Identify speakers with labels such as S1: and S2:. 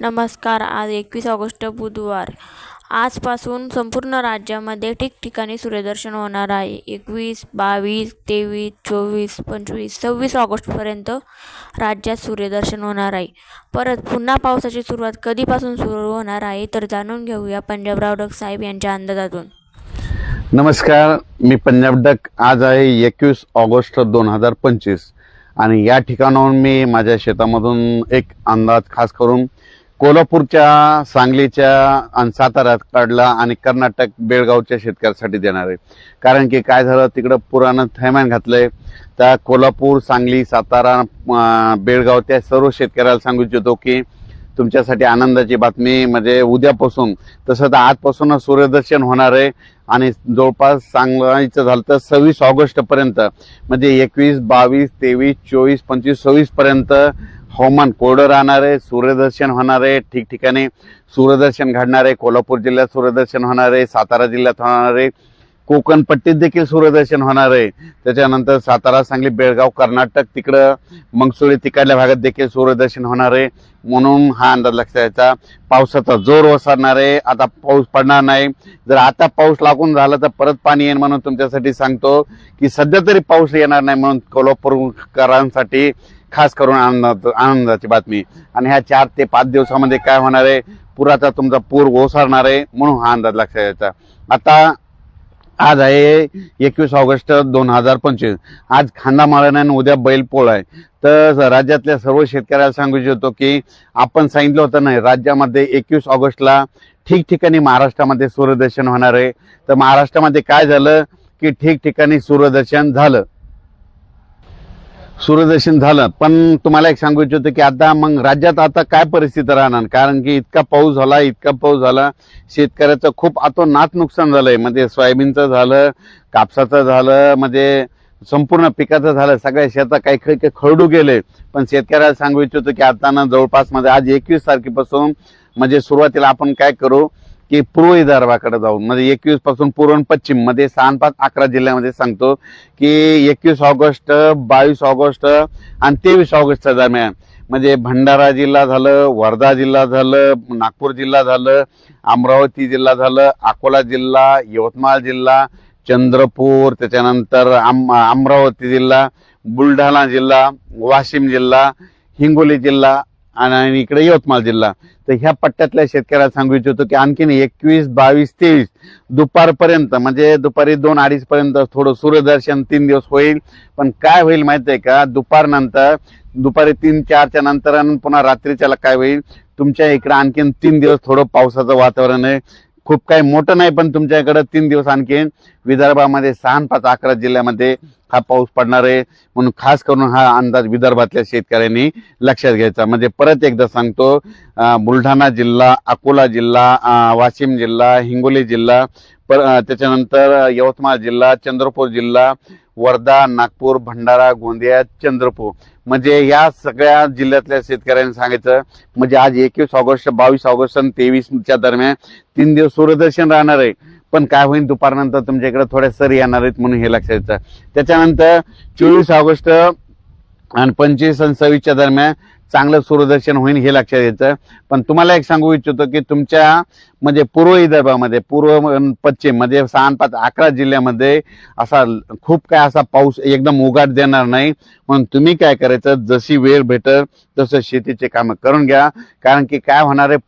S1: नमस्कार. आज एकवीस ऑगस्ट बुधवार. आजपासून संपूर्ण राज्यामध्ये ठिकठिकाणी सूर्यदर्शन होणार आहे. एकवीस बावीस तेवीस चोवीस पंचवीस सव्वीस ऑगस्टपर्यंत राज्यात सूर्यदर्शन होणार आहे. परत पुन्हा पावसाची सुरुवात कधीपासून सुरू होणार आहे तर जाणून घेऊया पंजाबराव डग साहेब यांच्या अंदाजातून.
S2: नमस्कार. मी पंजाब डक आज आहे एकवीस ऑगस्ट दोन हजार पंचवीस. आणि या ठिकाणाहून मी माझ्या शेतामधून एक अंदाज खास करून कोल्हापूरच्या सांगलीच्या आणि साताऱ्यात काढला आणि कर्नाटक बेळगावच्या शेतकऱ्यासाठी देणार आहे. कारण की काय झालं? तिकडं पुरानं थैमान घातलंय. त्या कोल्हापूर सांगली सातारा बेळगाव त्या सर्व शेतकऱ्याला सांगू इच्छितो की तुमच्यासाठी आनंदाची बातमी. म्हणजे उद्यापासून तसं तर आजपासूनच सूर्यदर्शन होणार आहे. आणि जवळपास सांगायचं झालं तर सव्वीस ऑगस्टपर्यंत म्हणजे एकवीस बावीस तेवीस चोवीस पंचवीस सव्वीसपर्यंत हवामान कोरडं राहणार आहे सूर्यदर्शन होणार आहे ठिकठिकाणी सूर्यदर्शन घडणार आहे कोल्हापूर जिल्ह्यात सूर्यदर्शन होणार आहे सातारा जिल्ह्यात होणार आहे कोकण पट्टीत देखील सूर्यदर्शन होणार. आहे त्याच्यानंतर सातारा सांगली बेळगाव कर्नाटक तिकडं मंगसुळी तिकडल्या भागात देखील सूर्यदर्शन होणार. आहे म्हणून हा अंदाज लक्षात यायचा पावसाचा जोर ओसरणार आहे आता पाऊस पडणार नाही. जर आता पाऊस लागून झाला तर परत पाणी येईल म्हणून तुमच्यासाठी सांगतो की सध्या तरी पाऊस येणार नाही म्हणून कोल्हापूरकरांसाठी खास करून आनंद आनंदाची बातमी. आणि ह्या चार ते पाच दिवसामध्ये काय होणार आहे? पुराचा तुमचा पूर ओसरणार आहे म्हणून हा अंदाज लक्षात यायचा. आता आज आहे एकवीस ऑगस्ट दोन हजार पंचवीस. आज खांदा माळण आणि उद्या बैलपोळ आहे. तर राज्यातल्या सर्व शेतकऱ्याला सांगू इच्छितो की आपण सांगितलं होतं नाही राज्यामध्ये एकवीस ऑगस्टला ठिकठिकाणी महाराष्ट्रामध्ये सूर्यदर्शन होणार आहे. तर महाराष्ट्रामध्ये काय झालं की ठिकठिकाणी सूर्यदर्शन झालं. सूर्यदर्शन झालं. पण तुम्हाला एक सांगू इच्छितो की आता मग राज्यात आता काय परिस्थिती राहणार? कारण की इतका पाऊस झाला इतका पाऊस झाला. शेतकऱ्याचं खूप अतोनात नुकसान झालंय. म्हणजे सोयाबीनचं झालं कापसाचं झालं म्हणजे संपूर्ण पिकाचं झालं. सगळ्या शेतात काही काही काही खरडू गेले. पण शेतकऱ्याला सांगू इच्छितो की आता ना जवळपासमध्ये आज एकवीस तारखेपासून म्हणजे सुरुवातीला आपण काय करू? की पूर्व विदर्भाकडे जाऊन म्हणजे एकवीसपासून पूर्व पश्चिममध्ये सहा पाच अकरा जिल्ह्यामध्ये सांगतो की एकवीस ऑगस्ट बावीस ऑगस्ट आणि तेवीस ऑगस्टच्या दरम्यान. म्हणजे भंडारा जिल्हा झालं वर्धा जिल्हा झालं नागपूर जिल्हा झालं अमरावती जिल्हा झालं अकोला जिल्हा यवतमाळ जिल्हा चंद्रपूर त्याच्यानंतर आम अमरावती जिल्हा बुलढाणा जिल्हा वाशिम जिल्हा हिंगोली जिल्हा आणि इकडे यवतमाळ जिल्हा. तर ह्या पट्ट्यातल्या शेतकऱ्याला सांगू इच्छितो की आणखीन एकवीस बावीस तेवीस दुपारपर्यंत म्हणजे दुपारी दोन अडीच पर्यंत थोडं सूर्यदर्शन तीन दिवस होईल. पण काय होईल माहिती आहे का दुपारनंतर दुपारी तीन चारच्या नंतर आणि पुन्हा रात्रीच्याला काय होईल? तुमच्या इकडे आणखीन तीन दिवस थोडं पावसाचं वातावरण आहे. खूप काही मोठं नाही पण तुमच्याकडे तीन दिवस आणखीन विदर्भामध्ये सहा पाच अकरा जिल्ह्यामध्ये हा पाऊस पडणार आहे. म्हणून खास करून हा अंदाज विदर्भातल्या शेतकऱ्यांनी लक्षात घ्यायचा. म्हणजे परत एकदा सांगतो बुलढाणा जिल्हा अकोला जिल्हा वाशिम जिल्हा हिंगोली जिल्हा पर त्याच्यानंतर यवतमाळ जिल्हा चंद्रपूर जिल्हा वर्धा नागपूर भंडारा गोंदिया चंद्रपूर. म्हणजे या सगळ्या जिल्ह्यातल्या शेतकऱ्यांनी सांगायचं म्हणजे आज एकवीस ऑगस्ट बावीस ऑगस्ट आणि तेवीसच्या दरम्यान तीन दिवस सूर्यदर्शन राहणार आहे. पण काय होईल दुपारनंतर तुमच्या इकडे थोड्या सर येणार आहेत म्हणून हे लक्षात येतं. त्याच्यानंतर चोवीस ऑगस्ट आणि पंचवीस आणि सव्वीसच्या दरम्यान चांगलं सूर्यदर्शन होईल हे लक्षात येतं. पण तुम्हाला एक सांगू इच्छितो की तुमच्या म्हणजे पूर्व विदर्भामध्ये पूर्व पश्चिम म्हणजे सहा पाच अकरा जिल्ह्यामध्ये असा खूप काय असा पाऊस एकदम उघाट देणार नाही. म्हणून तुम्ही काय करायचं जशी वेळ भेटल तसं शेतीचे कामं करून घ्या. कारण की काय होणार आहे